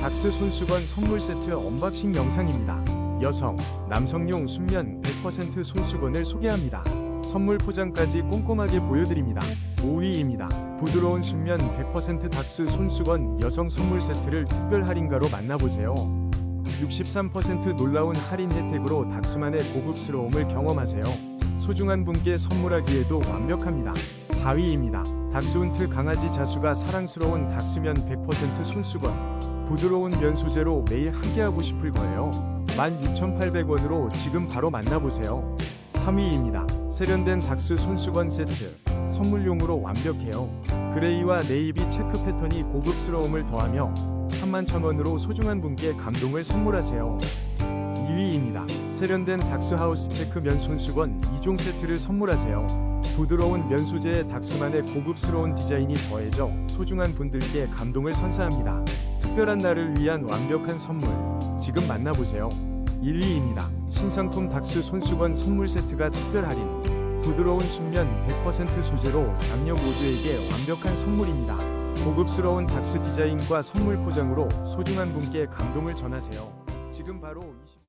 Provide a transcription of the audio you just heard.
닥스 손수건 선물 세트 언박싱 영상입니다. 여성, 남성용 순면 100% 손수건을 소개합니다. 선물 포장까지 꼼꼼하게 보여드립니다. 5위입니다. 부드러운 순면 100% 닥스 손수건 여성 선물 세트를 특별 할인가로 만나보세요. 63% 놀라운 할인 혜택으로 닥스만의 고급스러움을 경험하세요. 소중한 분께 선물하기에도 완벽합니다. 4위입니다. 닥스운트 강아지 자수가 사랑스러운 닥스면 100% 손수건. 부드러운 면 소재로 매일 함께하고 싶을 거예요. 16,800원으로 지금 바로 만나보세요. 3위입니다. 세련된 닥스 손수건 세트. 선물용으로 완벽해요. 그레이와 네이비 체크 패턴이 고급스러움을 더하며 31,000원으로 소중한 분께 감동을 선물하세요. 2위입니다. 세련된 닥스하우스 체크 면 손수건 2종 세트를 선물하세요. 부드러운 면 소재의 닥스만의 고급스러운 디자인이 더해져 소중한 분들께 감동을 선사합니다. 특별한 날을 위한 완벽한 선물. 지금 만나보세요. 1위입니다. 신상품 닥스 손수건 선물 세트가 특별 할인. 부드러운 순면 100% 소재로 남녀 모두에게 완벽한 선물입니다. 고급스러운 닥스 디자인과 선물 포장으로 소중한 분께 감동을 전하세요. 지금 바로 20...